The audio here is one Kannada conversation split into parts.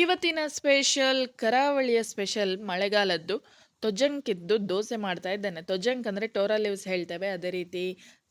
ಇವತ್ತಿನ ಸ್ಪೆಷಲ್ ಕರಾವಳಿಯ ಸ್ಪೆಷಲ್ ಮಳೆಗಾಲದ್ದು ತೊಜಂಕಿದ್ದು ದೋಸೆ ಮಾಡ್ತಾ ಇದ್ದೇನೆ. ತೊಜಂಕ್ ಅಂದರೆ ಟೋರಾ ಲೀವ್ಸ್ ಹೇಳ್ತೇವೆ. ಅದೇ ರೀತಿ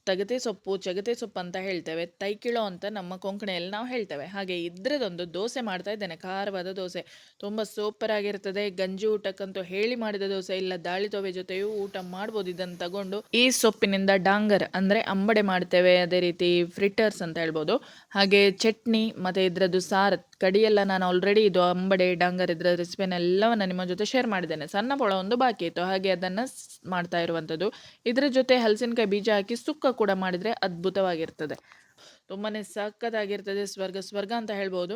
ತಗತೆ ಸೊಪ್ಪು, ಚಗತೆ ಸೊಪ್ಪು ಅಂತ ಹೇಳ್ತೇವೆ. ತೈಕಿಳೋ ಅಂತ ನಮ್ಮ ಕೊಂಕಣಿಯಲ್ಲಿ ನಾವು ಹೇಳ್ತೇವೆ. ಹಾಗೆ ಇದ್ರದೊಂದು ದೋಸೆ ಮಾಡ್ತಾ ಇದ್ದೇನೆ. ಖಾರವಾದ ದೋಸೆ. ತುಂಬ ಸೂಪರ್ ಆಗಿರ್ತದೆ. ಗಂಜಿ ಊಟಕ್ಕಂತೂ ಹೇಳಿ ಮಾಡಿದ ದೋಸೆ ಇಲ್ಲ. ದಾಳಿ ತೊವೆ ಜೊತೆಯೂ ಊಟ ಮಾಡ್ಬೋದು. ಇದನ್ನು ತಗೊಂಡು ಈ ಸೊಪ್ಪಿನಿಂದ ಡಾಂಗರ್ ಅಂದರೆ ಅಂಬಡೆ ಮಾಡ್ತೇವೆ. ಅದೇ ರೀತಿ ಫ್ರಿಟರ್ಸ್ ಅಂತ ಹೇಳ್ಬೋದು. ಹಾಗೆ ಚಟ್ನಿ ಮತ್ತು ಇದರದ್ದು ಸಾರು ಕಡಿಯೆಲ್ಲ ನಾನು ಆಲ್ರೆಡಿ ಇದು ಅಂಬಡೆ, ಡಾಂಗರ್ ಇದ್ರ ರೆಸಿಪಿನೆಲ್ಲವನ್ನು ನಿಮ್ಮ ಜೊತೆ ಶೇರ್ ಮಾಡಿದ್ದೇನೆ. ಸಣ್ಣ ಪೊಳ ಒಂದು ಬಾಕಿ ಇತ್ತು. ಹಾಗೆ ಅದನ್ನು ಮಾಡ್ತಾ ಇರುವಂಥದ್ದು ಇದರ ಜೊತೆ ಹಲಸಿನಕಾಯಿ ಬೀಜ ಹಾಕಿ ಸುಕ್ಕ ಕೂಡ ಮಾಡಿದರೆ ಅದ್ಭುತವಾಗಿರ್ತದೆ. ತುಂಬಾ ಸಕ್ಕತ್ತಾಗಿರ್ತದೆ ಸ್ವರ್ಗ. ಸ್ವರ್ಗ ಅಂತ ಹೇಳ್ಬೋದು.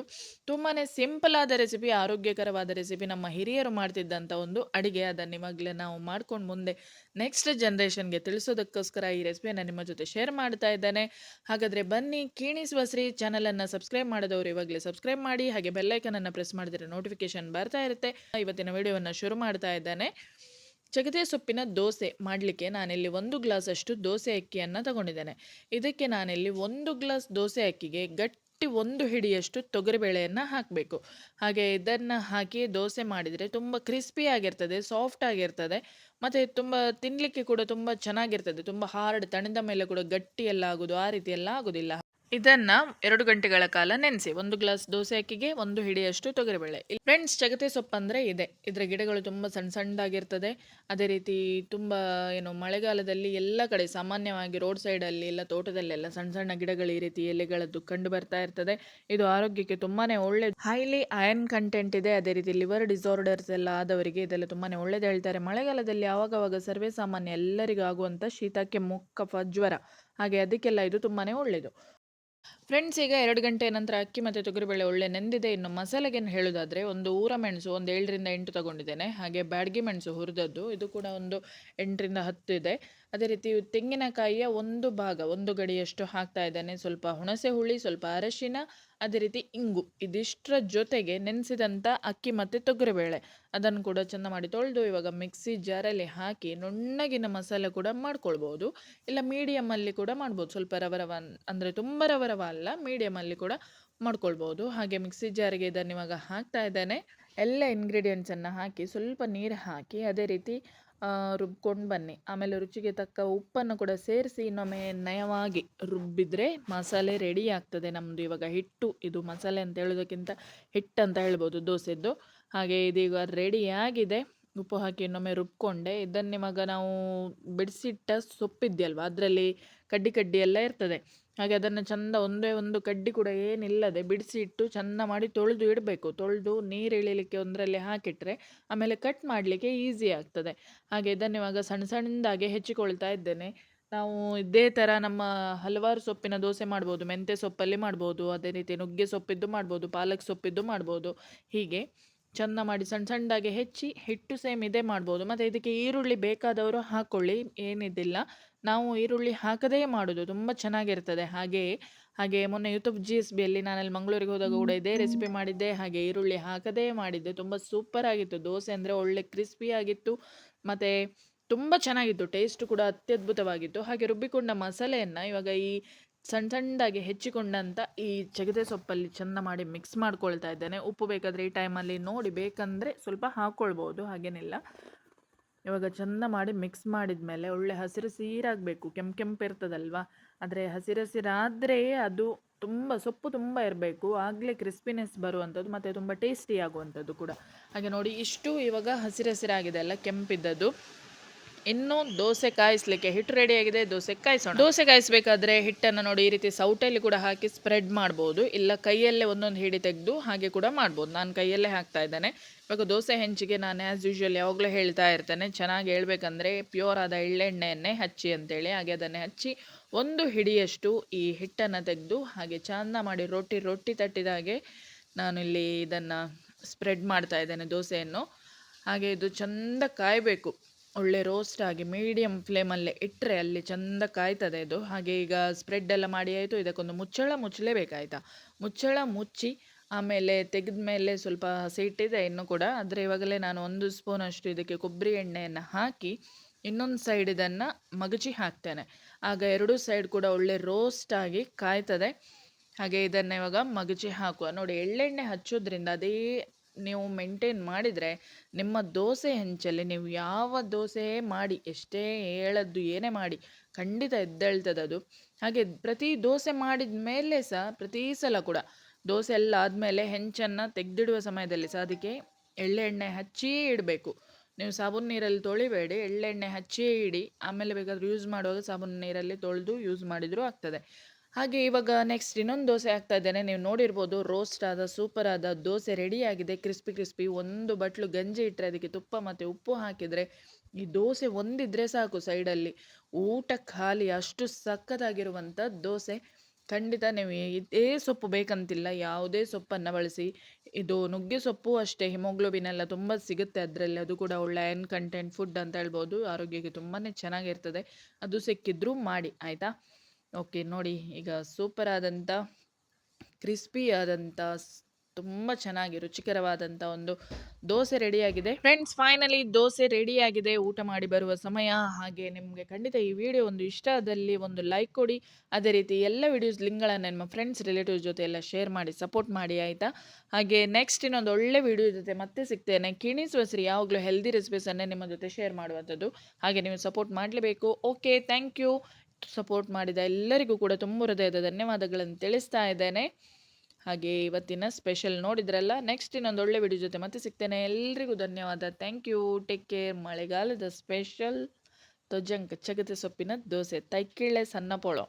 ತುಂಬಾ ಸಿಂಪಲ್ ಆದ ರೆಸಿಪಿ, ಆರೋಗ್ಯಕರವಾದ ರೆಸಿಪಿ ನಮ್ಮ ಹಿರಿಯರು ಮಾಡ್ತಿದ್ದಂಥ ಒಂದು ಅಡುಗೆ. ಅದನ್ನು ಇವಾಗಲೇ ನಾವು ಮಾಡ್ಕೊಂಡು ಮುಂದೆ ನೆಕ್ಸ್ಟ್ ಜನ್ರೇಷನ್ಗೆ ತಿಳಿಸೋದಕ್ಕೋಸ್ಕರ ಈ ರೆಸಿಪಿಯನ್ನು ನಿಮ್ಮ ಜೊತೆ ಶೇರ್ ಮಾಡ್ತಾ ಇದ್ದೇನೆ. ಹಾಗಾದರೆ ಬನ್ನಿ, ಕೀಣಿಸುವ ಶ್ರೀ ಚಾನಲನ್ನು ಸಬ್ಸ್ಕ್ರೈಬ್ ಮಾಡಿದವರು ಇವಾಗಲೇ ಸಬ್ಸ್ಕ್ರೈಬ್ ಮಾಡಿ, ಹಾಗೆ ಬೆಲ್ಲೈಕನನ್ನು ಪ್ರೆಸ್ ಮಾಡಿದರೆ ನೋಟಿಫಿಕೇಶನ್ ಬರ್ತಾ ಇರುತ್ತೆ. ಇವತ್ತಿನ ವಿಡಿಯೋವನ್ನು ಶುರು ಮಾಡ್ತಾ ಇದ್ದೇನೆ. ಚಗತೆ ಸೊಪ್ಪಿನ ದೋಸೆ ಮಾಡಲಿಕ್ಕೆ ನಾನಿಲ್ಲಿ ಒಂದು ಗ್ಲಾಸಷ್ಟು ದೋಸೆ ಅಕ್ಕಿಯನ್ನು ತಗೊಂಡಿದ್ದೇನೆ. ಇದಕ್ಕೆ ನಾನಿಲ್ಲಿ ಒಂದು ಗ್ಲಾಸ್ ದೋಸೆ ಅಕ್ಕಿಗೆ ಗಟ್ಟಿ ಒಂದು ಹಿಡಿಯಷ್ಟು ತೊಗರಿಬೇಳೆಯನ್ನು ಹಾಕಬೇಕು. ಹಾಗೆ ಇದನ್ನು ಹಾಕಿ ದೋಸೆ ಮಾಡಿದರೆ ತುಂಬ ಕ್ರಿಸ್ಪಿಯಾಗಿರ್ತದೆ ಸಾಫ್ಟ್ ಆಗಿರ್ತದೆ, ಮತ್ತು ತುಂಬ ತಿನ್ನಲಿಕ್ಕೆ ಕೂಡ ತುಂಬ ಚೆನ್ನಾಗಿರ್ತದೆ, ತುಂಬ ಹಾರ್ಡ್ ತಣಿದ ಮೇಲೆ ಕೂಡ ಗಟ್ಟಿ ಎಲ್ಲ ಆಗೋದು ಆ ರೀತಿ ಎಲ್ಲ ಆಗೋದಿಲ್ಲ ಇದನ್ನ ಎರಡು ಗಂಟೆಗಳ ಕಾಲ ನೆನೆಸಿ. ಒಂದು ಗ್ಲಾಸ್ ದೋಸೆ ಅಕ್ಕಿಗೆ, ಒಂದು ಹಿಡಿಯಷ್ಟು ತೊಗರಿಬೇಳೆ. ಫ್ರೆಂಡ್ಸ್ ಚಗತೆ ಸೊಪ್ಪು ಅಂದರೆ ಇದೆ. ಇದರ ಗಿಡಗಳು ತುಂಬ ಸಣ್ಣ ಸಣ್ಣದಾಗಿರ್ತದೆ. ಅದೇ ರೀತಿ ತುಂಬ, ಏನು, ಮಳೆಗಾಲದಲ್ಲಿ ಎಲ್ಲ ಕಡೆ, ಸಾಮಾನ್ಯವಾಗಿ ರೋಡ್ ಸೈಡಲ್ಲಿ ಎಲ್ಲ ತೋಟದಲ್ಲೆಲ್ಲ ಸಣ್ಣ ಸಣ್ಣ ಗಿಡಗಳು ಈ ರೀತಿ ಎಲೆಗಳದ್ದು ಕಂಡು ಬರ್ತಾ ಇರ್ತದೆ. ಇದು ಆರೋಗ್ಯಕ್ಕೆ ತುಂಬಾ ಒಳ್ಳೆಯದು ಹೈಲಿ ಐರನ್ ಕಂಟೆಂಟ್ ಇದೆ. ಅದೇ ರೀತಿ ಲಿವರ್ ಡಿಸಾರ್ಡರ್ಸ್ ಎಲ್ಲ ಆದವರಿಗೆ ಇದೆಲ್ಲ ತುಂಬಾ ಒಳ್ಳೇದು ಹೇಳ್ತಾರೆ. ಮಳೆಗಾಲದಲ್ಲಿ ಆವಾಗವಾಗ ಸರ್ವೇ ಸಾಮಾನ್ಯ ಎಲ್ಲರಿಗೂ ಆಗುವಂಥ ಶೀತಕ್ಕೆ ಮುಖ ಜ್ವರ. ಹಾಗೆ ಅದಕ್ಕೆಲ್ಲ ಇದು ತುಂಬಾ ಒಳ್ಳೆಯದು ಫ್ರೆಂಡ್ಸ್, ಈಗ ಎರಡು ಗಂಟೆ ನಂತರ ಅಕ್ಕಿ ಮತ್ತು ತೊಗರಿಬೇಳೆ ಒಳ್ಳೆ ನೆಂದಿದೆ. ಇನ್ನು ಮಸಾಲೆಗೆ ಹೇಳೋದಾದರೆ, ಒಂದು ಊರ ಮೆಣಸು ಒಂದು ಏಳರಿಂದ ಎಂಟು ತಗೊಂಡಿದ್ದೇನೆ. ಹಾಗೆ ಬ್ಯಾಡ್ಗಿ ಮೆಣಸು ಹುರಿದದ್ದು, ಇದು ಕೂಡ ಒಂದು ಎಂಟರಿಂದ ಹತ್ತು ಇದೆ. ಅದೇ ರೀತಿ ತೆಂಗಿನಕಾಯಿಯ ಒಂದು ಭಾಗ, ಒಂದು ಗಡಿಯಷ್ಟು ಹಾಕ್ತಾ ಇದ್ದೇನೆ. ಸ್ವಲ್ಪ ಹುಣಸೆ ಹುಳಿ, ಸ್ವಲ್ಪ ಅರಶಿನ ಅದೇ ರೀತಿ ಇಂಗು ಇದಿಷ್ಟರ ಜೊತೆಗೆ ನೆನೆಸಿದಂಥ ಅಕ್ಕಿ ಮತ್ತು ತೊಗರಿಬೇಳೆ. ಅದನ್ನು ಕೂಡ ಚೆಂದ ಮಾಡಿ ತೊಳೆದು ಇವಾಗ ಮಿಕ್ಸಿ ಜಾರಲ್ಲಿ ಹಾಕಿ ನುಣ್ಣಗಿನ ಮಸಾಲೆ ಕೂಡ ಮಾಡ್ಕೊಳ್ಬೋದು. ಇಲ್ಲ ಮೀಡಿಯಮಲ್ಲಿ ಕೂಡ ಮಾಡ್ಬೋದು. ಸ್ವಲ್ಪ ರವರವ ಅಂದರೆ ತುಂಬ ರವರವ ಅಲ್ಲ ಮೀಡಿಯಮಲ್ಲಿ ಕೂಡ ಮಾಡ್ಕೊಳ್ಬೋದು. ಹಾಗೆ ಮಿಕ್ಸಿ ಜಾರಿಗೆ ಇದನ್ನು ಇವಾಗ ಹಾಕ್ತಾ ಇದ್ದೇನೆ. ಎಲ್ಲ ಇಂಗ್ರೀಡಿಯೆಂಟ್ಸನ್ನು ಹಾಕಿ ಸ್ವಲ್ಪ ನೀರು ಹಾಕಿ ಅದೇ ರೀತಿ ರುಬ್ಕೊಂಡು ಬನ್ನಿ. ಆಮೇಲೆ ರುಚಿಗೆ ತಕ್ಕ ಉಪ್ಪನ್ನು ಕೂಡ ಸೇರಿಸಿ ಇನ್ನೊಮ್ಮೆ ನಯವಾಗಿ ರುಬ್ಬಿದರೆ ಮಸಾಲೆ ರೆಡಿ ಆಗ್ತದೆ ನಮ್ಮದು ಇವಾಗ ಹಿಟ್ಟು. ಇದು ಮಸಾಲೆ ಅಂತ ಹೇಳೋದಕ್ಕಿಂತ ಹಿಟ್ಟು ಅಂತ ಹೇಳ್ಬೋದು ದೋಸೆದ್ದು. ಹಾಗೆ ಇದೀಗ ರೆಡಿಯಾಗಿದೆ ಉಪ್ಪು ಹಾಕಿ ಇನ್ನೊಮ್ಮೆ ರುಬ್ಕೊಂಡೆ. ಇದನ್ನು ನಿಮಗೆ ನಾವು ಬಿಡಿಸಿಟ್ಟ ಸೊಪ್ಪಿದೆಯಲ್ವ? ಅದರಲ್ಲಿ ಕಡ್ಡಿ ಕಡ್ಡಿ ಎಲ್ಲ ಇರ್ತದೆ. ಹಾಗೆ ಅದನ್ನು ಚಂದ ಒಂದೇ ಒಂದು ಕಡ್ಡಿ ಕೂಡ ಏನಿಲ್ಲದೆ ಬಿಡಿಸಿ ಇಟ್ಟು ಚೆಂದ ಮಾಡಿ ತೊಳೆದು ಇಡಬೇಕು. ತೊಳೆದು ನೀರು ಇಳಿಲಿಕ್ಕೆ ಒಂದರಲ್ಲಿ ಹಾಕಿಟ್ರೆ ಆಮೇಲೆ ಕಟ್ ಮಾಡಲಿಕ್ಕೆ ಈಸಿ ಆಗ್ತದೆ. ಹಾಗೆ ಇದನ್ನು ಇವಾಗ ಸಣ್ಣ ಸಣ್ಣದಾಗೆ ಹೆಚ್ಚಿಕೊಳ್ತಾ ಇದ್ದೇನೆ. ನಾವು ಇದೇ ಥರ ನಮ್ಮ ಹಲವಾರು ಸೊಪ್ಪಿನ ದೋಸೆ ಮಾಡ್ಬೋದು, ಮೆಂತ್ಯ ಸೊಪ್ಪಲ್ಲಿ ಮಾಡ್ಬೋದು, ಅದೇ ರೀತಿ ನುಗ್ಗೆ ಸೊಪ್ಪಿದ್ದು ಮಾಡ್ಬೋದು, ಪಾಲಕ್ ಸೊಪ್ಪಿದ್ದು ಮಾಡ್ಬೋದು. ಹೀಗೆ ಚೆಂದ ಮಾಡಿ ಸಣ್ಣ ಸಣ್ಣದಾಗಿ ಹೆಚ್ಚಿ ಹಿಟ್ಟು ಸೇಮ್ ಇದೇ ಮಾಡ್ಬೋದು. ಮತ್ತು ಇದಕ್ಕೆ ಈರುಳ್ಳಿ ಬೇಕಾದವರು ಹಾಕ್ಕೊಳ್ಳಿ ಏನಿದ್ದಿಲ್ಲ ನಾವು ಈರುಳ್ಳಿ ಹಾಕದೇ ಮಾಡೋದು ತುಂಬ ಚೆನ್ನಾಗಿರ್ತದೆ. ಹಾಗೆಯೇ ಹಾಗೆ ಮೊನ್ನೆ ಯೂಟ್ಯೂಬ್ ಜಿ ಎಸ್ ಬಿಯಲ್ಲಿ ನಾನಲ್ಲಿ ಮಂಗಳೂರಿಗೆ ಹೋದಾಗ ಕೂಡ ಇದೇ ರೆಸಿಪಿ ಮಾಡಿದ್ದೆ. ಹಾಗೆ ಈರುಳ್ಳಿ ಹಾಕದೇ ಮಾಡಿದ್ದೆ. ತುಂಬ ಸೂಪರ್ ಆಗಿತ್ತು. ದೋಸೆ ಅಂದರೆ ಒಳ್ಳೆ ಕ್ರಿಸ್ಪಿ ಆಗಿತ್ತು. ಮತ್ತು ತುಂಬ ಚೆನ್ನಾಗಿತ್ತು. ಟೇಸ್ಟ್ ಕೂಡ ಅತ್ಯದ್ಭುತವಾಗಿತ್ತು. ಹಾಗೆ ರುಬ್ಬಿಕೊಂಡ ಮಸಾಲೆಯನ್ನು ಇವಾಗ ಈ ಸಣ್ಣ ಸಣ್ಣದಾಗಿ ಹೆಚ್ಚಿಕೊಂಡಂಥ ಈ ಚಗದೆ ಸೊಪ್ಪಲ್ಲಿ ಚೆಂದ ಮಾಡಿ ಮಿಕ್ಸ್ ಮಾಡ್ಕೊಳ್ತಾ ಇದ್ದೇನೆ. ಉಪ್ಪು ಬೇಕಾದರೆ ಈ ಟೈಮಲ್ಲಿ ನೋಡಿ ಬೇಕಂದರೆ ಸ್ವಲ್ಪ ಹಾಕ್ಕೊಳ್ಬೋದು ಹಾಗೇನಿಲ್ಲ. ಇವಾಗ ಚೆಂದ ಮಾಡಿ ಮಿಕ್ಸ್ ಮಾಡಿದ ಮೇಲೆ ಒಳ್ಳೆ ಹಸಿರು ಸೀರಾಗಬೇಕು. ಕೆಂಪು ಕೆಂಪು ಇರ್ತದಲ್ವ? ಆದರೆ ಹಸಿರು ಹಸಿರಾದರೆ ಅದು ತುಂಬ, ಸೊಪ್ಪು ತುಂಬ ಇರಬೇಕು. ಆಗಲೇ ಕ್ರಿಸ್ಪಿನೆಸ್ ಬರುವಂಥದ್ದು ಮತ್ತು ತುಂಬ ಟೇಸ್ಟಿ ಆಗುವಂಥದ್ದು ಕೂಡ. ಹಾಗೆ ನೋಡಿ ಇಷ್ಟು ಇವಾಗ ಹಸಿರು ಹಸಿರಾಗಿದೆ ಅಲ್ಲ ಕೆಂಪಿದ್ದದ್ದು. ಇನ್ನು ದೋಸೆ ಕಾಯಿಸ್ಲಿಕ್ಕೆ ಹಿಟ್ಟು ರೆಡಿಯಾಗಿದೆ ದೋಸೆ ಕಾಯಿಸೋಣ. ದೋಸೆ ಕಾಯಿಸಬೇಕಾದ್ರೆ ಹಿಟ್ಟನ್ನು ನೋಡಿ ಈ ರೀತಿ ಸೌಟಲ್ಲಿ ಕೂಡ ಹಾಕಿ ಸ್ಪ್ರೆಡ್ ಮಾಡ್ಬೋದು. ಇಲ್ಲ ಕೈಯಲ್ಲೇ ಒಂದೊಂದು ಹಿಡಿ ತೆಗೆದು ಹಾಗೆ ಕೂಡ ಮಾಡ್ಬೋದು. ನಾನು ಕೈಯಲ್ಲೇ ಹಾಕ್ತಾ ಇದ್ದೇನೆ. ಇವಾಗ ದೋಸೆ ಹೆಂಚಿಗೆ ನಾನು ಆ್ಯಸ್ ಯೂಶ್ವಲ್ ಯಾವಾಗಲೂ ಹೇಳ್ತಾ ಇರ್ತೇನೆ. ಚೆನ್ನಾಗಿ ಹೇಳ್ಬೇಕಂದ್ರೆ ಪ್ಯೂರ್ ಆದ ಎಳ್ಳೆಣ್ಣೆಯನ್ನೇ ಹಚ್ಚಿ ಅಂತೇಳಿ, ಹಾಗೆ ಅದನ್ನೇ ಹಚ್ಚಿ ಒಂದು ಹಿಡಿಯಷ್ಟು ಈ ಹಿಟ್ಟನ್ನು ತೆಗೆದು ಹಾಗೆ ಚೆಂದ ಮಾಡಿ ರೊಟ್ಟಿ ರೊಟ್ಟಿ ತಟ್ಟಿದ ಹಾಗೆ ನಾನು ಇಲ್ಲಿ ಇದನ್ನು ಸ್ಪ್ರೆಡ್ ಮಾಡ್ತಾ ಇದ್ದೇನೆ ದೋಸೆಯನ್ನು. ಹಾಗೆ ಇದು ಚೆಂದ ಕಾಯಬೇಕು. ಒಳ್ಳೆ ರೋಸ್ಟ್ ಆಗಿ ಮೀಡಿಯಮ್ ಫ್ಲೇಮಲ್ಲೇ ಇಟ್ಟರೆ ಅಲ್ಲಿ ಚೆಂದ ಕಾಯ್ತದೆ ಇದು ಹಾಗೆ ಈಗ ಸ್ಪ್ರೆಡ್ ಎಲ್ಲ ಮಾಡಿ ಆಯಿತು, ಇದಕ್ಕೊಂದು ಮುಚ್ಚಳ ಮುಚ್ಚಲೇಬೇಕಾಯ್ತಾ? ಮುಚ್ಚಳ ಮುಚ್ಚಿ ಆಮೇಲೆ ತೆಗೆದ ಮೇಲೆ ಸ್ವಲ್ಪ ಹಸಿ ಇಟ್ಟಿದೆ ಇನ್ನು ಕೂಡ, ಆದರೆ ಇವಾಗಲೇ ನಾನು ಒಂದು ಸ್ಪೂನಷ್ಟು ಇದಕ್ಕೆ ಕೊಬ್ಬರಿ ಎಣ್ಣೆಯನ್ನು ಹಾಕಿ ಇನ್ನೊಂದು ಸೈಡ್ ಇದನ್ನು ಮಗಚಿ ಹಾಕ್ತೇನೆ. ಆಗ ಎರಡೂ ಸೈಡ್ ಕೂಡ ಒಳ್ಳೆ ರೋಸ್ಟ್ ಆಗಿ ಕಾಯ್ತದೆ. ಹಾಗೆ ಇದನ್ನು ಇವಾಗ ಮಗಚಿ ಹಾಕುವ. ನೋಡಿ, ಎಳ್ಳೆಣ್ಣೆ ಹಚ್ಚೋದ್ರಿಂದ ಅದೇ ನೀವು ಮೇಂಟೈನ್ ಮಾಡಿದರೆ ನಿಮ್ಮ ದೋಸೆ ಹೆಂಚಲ್ಲಿ ನೀವು ಯಾವ ದೋಸೆ ಮಾಡಿ, ಎಷ್ಟೇ ಹೇಳದ್ದು ಏನೇ ಮಾಡಿ, ಖಂಡಿತ ಎದ್ದೇಳ್ತದದು ಹಾಗೆ ಪ್ರತಿ ದೋಸೆ ಮಾಡಿದ ಮೇಲೆ ಸಹ ಪ್ರತಿ ಸಲ ಕೂಡ ದೋಸೆ ಎಲ್ಲ ಆದಮೇಲೆ ಹೆಂಚನ್ನು ತೆಗೆದಿಡುವ ಸಮಯದಲ್ಲಿ ಸಹ ಅದಕ್ಕೆ ಎಳ್ಳೆಣ್ಣೆ ಹಚ್ಚಿಯೇ ಇಡಬೇಕು. ನೀವು ಸಾಬೂನು ನೀರಲ್ಲಿ ತೊಳಿಬೇಡಿ, ಎಳ್ಳೆಣ್ಣೆ ಹಚ್ಚಿಯೇ ಇಡಿ, ಆಮೇಲೆ ಬೇಕಾದ್ರೆ ಯೂಸ್ ಮಾಡುವಾಗ ಸಾಬೂನು ನೀರಲ್ಲಿ ತೊಳೆದು ಯೂಸ್ ಮಾಡಿದರೂ ಆಗ್ತದೆ. ಹಾಗೆ ಇವಾಗ ನೆಕ್ಸ್ಟ್ ಇನ್ನೊಂದು ದೋಸೆ ಹಾಕ್ತಾ ಇದ್ದೇನೆ. ನೀವು ನೋಡಿರ್ಬೋದು ರೋಸ್ಟ್ ಆದ ಸೂಪರ್ ಆದ ದೋಸೆ ರೆಡಿ ಆಗಿದೆ. ಕ್ರಿಸ್ಪಿ ಕ್ರಿಸ್ಪಿ ಒಂದು ಬಟ್ಲು ಗಂಜಿ ಇಟ್ಟರೆ ಅದಕ್ಕೆ ತುಪ್ಪ ಮತ್ತು ಉಪ್ಪು ಹಾಕಿದರೆ ಈ ದೋಸೆ ಒಂದಿದ್ರೆ ಸಾಕು ಸೈಡಲ್ಲಿ ಊಟ ಖಾಲಿ, ಅಷ್ಟು ಸಖತ್ತಾಗಿರುವಂಥ ದೋಸೆ. ಖಂಡಿತ ನೀವು ಇದೇ ಸೊಪ್ಪು ಬೇಕಂತಿಲ್ಲ. ಯಾವುದೇ ಸೊಪ್ಪನ್ನು ಬಳಸಿ. ಇದು ನುಗ್ಗೆ ಸೊಪ್ಪು ಅಷ್ಟೇ ಹಿಮೋಗ್ಲೋಬಿನ್ ಎಲ್ಲ ತುಂಬ ಸಿಗುತ್ತೆ ಅದರಲ್ಲಿ. ಅದು ಕೂಡ ಒಳ್ಳೆ ಐರನ್ ಕಂಟೆಂಟ್ ಫುಡ್ ಅಂತ ಹೇಳ್ಬೋದು. ಆರೋಗ್ಯಕ್ಕೆ ತುಂಬಾ ಚೆನ್ನಾಗಿರ್ತದೆ. ಅದು ಸಿಕ್ಕಿದ್ರೂ ಮಾಡಿ, ಆಯಿತಾ? ಓಕೆ, ನೋಡಿ, ಈಗ ಸೂಪರ್ ಆದಂಥ ಕ್ರಿಸ್ಪಿ ಆದಂಥ ತುಂಬ ಚೆನ್ನಾಗಿ ರುಚಿಕರವಾದಂಥ ಒಂದು ದೋಸೆ ರೆಡಿಯಾಗಿದೆ. ಫ್ರೆಂಡ್ಸ್, ಫೈನಲಿ ದೋಸೆ ರೆಡಿಯಾಗಿದೆ. ಊಟ ಮಾಡಿ ಬರುವ ಸಮಯ. ಹಾಗೆ ನಿಮಗೆ ಖಂಡಿತ ಈ ವಿಡಿಯೋ ಒಂದು ಇಷ್ಟ ಆದಲ್ಲಿ ಒಂದು ಲೈಕ್ ಕೊಡಿ. ಅದೇ ರೀತಿ ಎಲ್ಲ ವಿಡಿಯೋಸ್ ಲಿಂಕ್ಗಳನ್ನು ನಿಮ್ಮ ಫ್ರೆಂಡ್ಸ್ ರಿಲೇಟಿವ್ಸ್ ಜೊತೆ ಎಲ್ಲ ಶೇರ್ ಮಾಡಿ ಸಪೋರ್ಟ್ ಮಾಡಿ, ಆಯಿತಾ? ಹಾಗೆ ನೆಕ್ಸ್ಟ್ ಇನ್ನೊಂದು ಒಳ್ಳೆ ವಿಡಿಯೋ ಜೊತೆ ಮತ್ತೆ ಸಿಗ್ತೇನೆ. ಕಿಣಿಸುವ ಸರಿ ಯಾವಾಗಲೂ ಹೆಲ್ದಿ ರೆಸಿಪೀಸನ್ನೇ ನಿಮ್ಮ ಜೊತೆ ಶೇರ್ ಮಾಡುವಂಥದ್ದು. ಹಾಗೆ ನೀವು ಸಪೋರ್ಟ್ ಮಾಡಲೇಬೇಕು. ಓಕೆ ಥ್ಯಾಂಕ್ ಯು ಸಪೋರ್ಟ್ ಮಾಡಿದ ಎಲ್ಲರಿಗೂ ಕೂಡ ತುಂಬ ಹೃದಯದ ಧನ್ಯವಾದಗಳನ್ನು ತಿಳಿಸ್ತಾ ಇದ್ದೇನೆ. ಹಾಗೆ ಇವತ್ತಿನ ಸ್ಪೆಷಲ್ ನೋಡಿದ್ರಲ್ಲ ನೆಕ್ಸ್ಟ್ ಇನ್ನೊಂದು ಒಳ್ಳೆ ವಿಡಿಯೋ ಜೊತೆ ಮತ್ತೆ ಸಿಗ್ತೇನೆ. ಎಲ್ರಿಗೂ ಧನ್ಯವಾದ. ಥ್ಯಾಂಕ್ ಯು ಟೇಕ್ ಕೇರ್ ಮಳೆಗಾಲದ ಸ್ಪೆಷಲ್ ತೊಜ್ಜಂಕ ಚಗತೆ ಸೊಪ್ಪಿನ ದೋಸೆ, ತೈಕಿಳೆ ಸಣ್ಣ ಪೊಳೋ